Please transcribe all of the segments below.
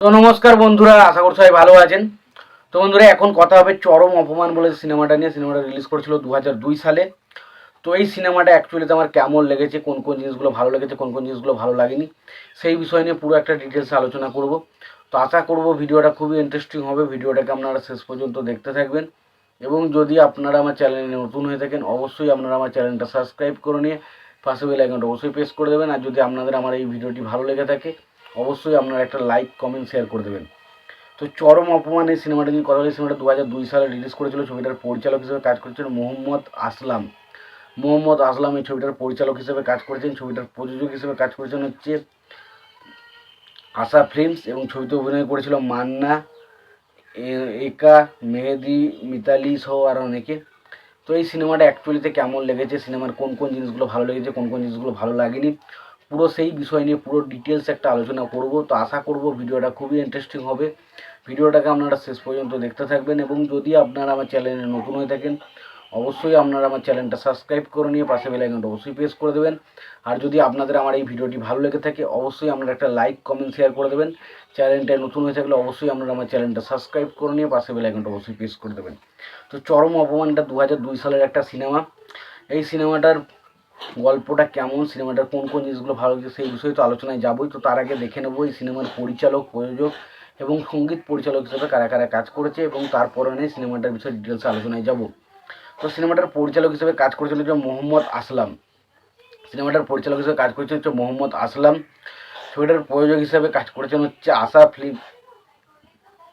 তো নমস্কার বন্ধুরা, আশা করছি সবাই ভালো আছেন। তো বন্ধুরা, এখন কথা হবে চরম অপমান বলে সিনেমাটা নিয়ে। সিনেমাটা রিলিজ করেছিল দু সালে। তো এই সিনেমাটা অ্যাকচুয়ালিতে আমার কেমন লেগেছে, কোন কোন জিনিসগুলো ভালো লেগেছে, কোন কোন জিনিসগুলো ভালো লাগেনি, সেই বিষয় নিয়ে পুরো একটা ডিটেলসে আলোচনা করব। তো আশা করব ভিডিওটা খুবই ইন্টারেস্টিং হবে। ভিডিওটাকে আপনারা শেষ পর্যন্ত দেখতে থাকবেন। এবং যদি আপনারা আমার চ্যানেলে নতুন হয়ে থাকেন, অবশ্যই আপনারা আমার চ্যানেলটা সাবস্ক্রাইব করে নিয়ে পাশে বেল আইকনটা অবশ্যই প্রেস করে দেবেন। আর যদি আপনাদের আমার এই ভিডিওটি ভালো লেগে থাকে অবশ্যই আপনারা একটা লাইক কমেন্ট শেয়ার করে দেবেন। তো চরম অপমান এই সিনেমাটা যদি কথা বলি, সিনেমাটা দু হাজার দুই সালে রিলিজ করেছিল, ছবিটার পরিচালক হিসেবে কাজ করেছেন মোহাম্মদ আসলাম। মোহাম্মদ আসলাম এই ছবিটার পরিচালক হিসেবে কাজ করেছেন, ছবিটার প্রযোজক হিসেবে কাজ করেছেন হচ্ছে আশা ফিল্মস এবং ছবিতে অভিনয় করেছিল মান্না একা মেহেদি, মিতালি সহ আর অনেকে। তো এই সিনেমাটা অ্যাকচুয়ালিতে কেমন লেগেছে, সিনেমার কোন কোন জিনিসগুলো ভালো লেগেছে, কোন কোন জিনিসগুলো ভালো লাগেনি? পুরো সেই বিষয় নিয়ে পুরো ডিটেলস একটা আলোচনা করব। তো আশা করব ভিডিওটা খুবই ইন্টারেস্টিং হবে। ভিডিওটাকে আপনারা শেষ পর্যন্ত দেখতে থাকবেন এবং যদি আপনারা আমার চ্যানেলে নতুন হয়ে থাকেন, অবশ্যই আপনারা আমার চ্যানেলটা সাবস্ক্রাইব করে নিয়ে পাশে বেল আইকনটা অবশ্যই প্রেস করে দেবেন। আর যদি আপনাদের আমার এই ভিডিওটি ভালো লেগে থাকে, অবশ্যই আপনারা একটা লাইক কমেন্ট শেয়ার করে দেবেন। চ্যানেলটায় নতুন হয়ে থাকলে অবশ্যই আপনারা আমার চ্যানেলটা সাবস্ক্রাইব করে নিয়ে পাশে বেল আইকনটা অবশ্যই প্রেস করে দেবেন। তো চরম অপমানটা দু হাজার দুই সালের একটা সিনেমা এই সিনেমাটার গল্পটা কেমন, সিনেমাটার কোন কোন জিনিসগুলো ভালো লাগছে সেই বিষয়ে তো আলোচনায় যাবই। তো তার আগে দেখে নেব এই সিনেমার পরিচালক, প্রযোজক এবং সংগীত পরিচালক হিসেবে কারা কারা কাজ করেছে এবং তারপরে নিয়ে সিনেমাটার বিষয়ে ডিটেলসে আলোচনায় যাব। তো সিনেমাটার পরিচালক হিসেবে কাজ করেছিল হচ্ছে মোহাম্মদ আসলাম। সিনেমাটার পরিচালক হিসেবে কাজ করেছেন হচ্ছে মোহাম্মদ আসলাম। ছবিটার প্রযোজক হিসেবে কাজ করেছেন হচ্ছে আশা ফিল্ম।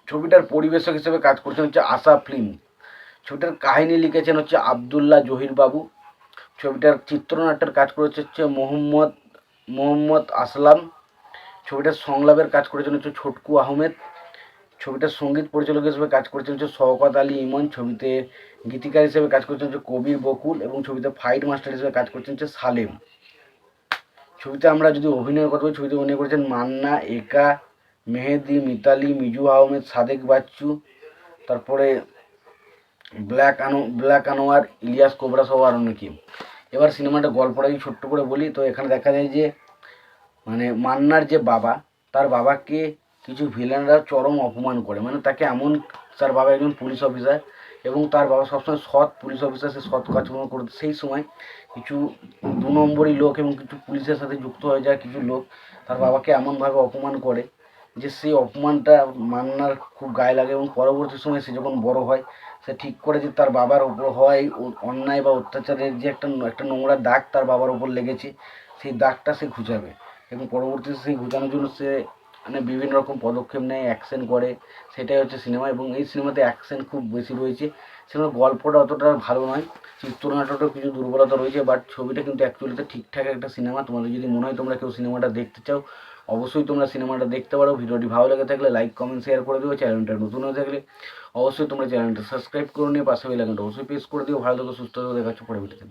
ছবিটার পরিবেশক হিসেবে কাজ করেছেন হচ্ছে আশা ফিল্ম। ছবিটার কাহিনী লিখেছেন হচ্ছে আবদুল্লাহ জহির বাবু ছবিটার চিত্রনাট্যের কাজ করেছে হচ্ছে মোহাম্মদ মোহাম্মদ আসলাম। ছবিটার সংলাপের কাজ করেছেন হচ্ছে ছোটকু আহমেদ। ছবিটার সংগীত পরিচালক হিসেবে কাজ করেছেন হচ্ছে শওকত আলী ইমন। ছবিতে গীতিকার হিসেবে কাজ করেছেন হচ্ছে কবির বকুল এবং ছবিতে ফাইট মাস্টার হিসেবে কাজ করছেন হচ্ছে সালেম। ছবিতে আমরা যদি অভিনয়ের কথা বলি, ছবিতে অভিনয় করেছেন মান্না, একা, মেহেদি, মিতালি, মিজু আহমেদ, সাদেক বাচ্চু। তারপরে ব্ল্যাক আনো, ব্ল্যাক আনোয়ার, ইলিয়াস কোবরা সহ আর অনেকে। এবার সিনেমাটা গল্পটা যদি ছোট্ট করে বলি, তো এখানে দেখা যায় যে মানে মান্নার যে বাবা, তার বাবাকে কিছু ভিলেনরা চরম অপমান করে। মানে তাকে এমন তার বাবা একজন পুলিশ অফিসার এবং তার বাবা সবসময় সৎ পুলিশ অফিসার, সে সৎ কাজকর্ম করতে। সেই সময় কিছু দু নম্বরই লোক এবং কিছু পুলিশের সাথে যুক্ত হয়ে যায় কিছু লোক, তার বাবাকে এমনভাবে অপমান করে যে সেই অপমানটা মান্নার খুব গায়ে লাগে এবং পরবর্তী সময় সে যখন বড় হয়, সে ঠিক করে যে তার বাবার উপর হয় অন্যায় বা অত্যাচারের যে একটা একটা নোংরা দাগ তার বাবার উপর লেগেছে, সেই দাগটা সে ঘুচাবে। এবং পরবর্তীতে সেই ঘুচানোর জন্য সে মানে বিভিন্ন রকম পদক্ষেপ নেয়, অ্যাকশন করে, সেটাই হচ্ছে সিনেমা। এবং এই সিনেমাতে অ্যাকশন খুব বেশি রয়েছে। সিনেমার গল্পটা অতটা ভালো নয়। চিত্রনাট্যটাও কিছু দুর্বলতা রয়েছে বাট ছবিটা কিন্তু অ্যাকচুয়ালিতে ঠিকঠাক একটা সিনেমা তোমাদের যদি মনে হয় তোমরা কেউ সিনেমাটা দেখতে চাও, অবশ্যই তোমরা সিনেমাটা দেখতে পারো। ভিডিওটি ভালো লেগে থাকলে লাইক কমেন্ট শেয়ার করে দিও। চ্যানেলটা নতুন হয়ে থাকলে অবশ্যই তোমরা চ্যানেলটা সাবস্ক্রাইব করে নিয়ে পাশে বেল আইকনটা অবশ্যই প্রেস করে দিও। ভালো থেকো, সুস্থ দেখাচ্ছ পরে ভিডিওতে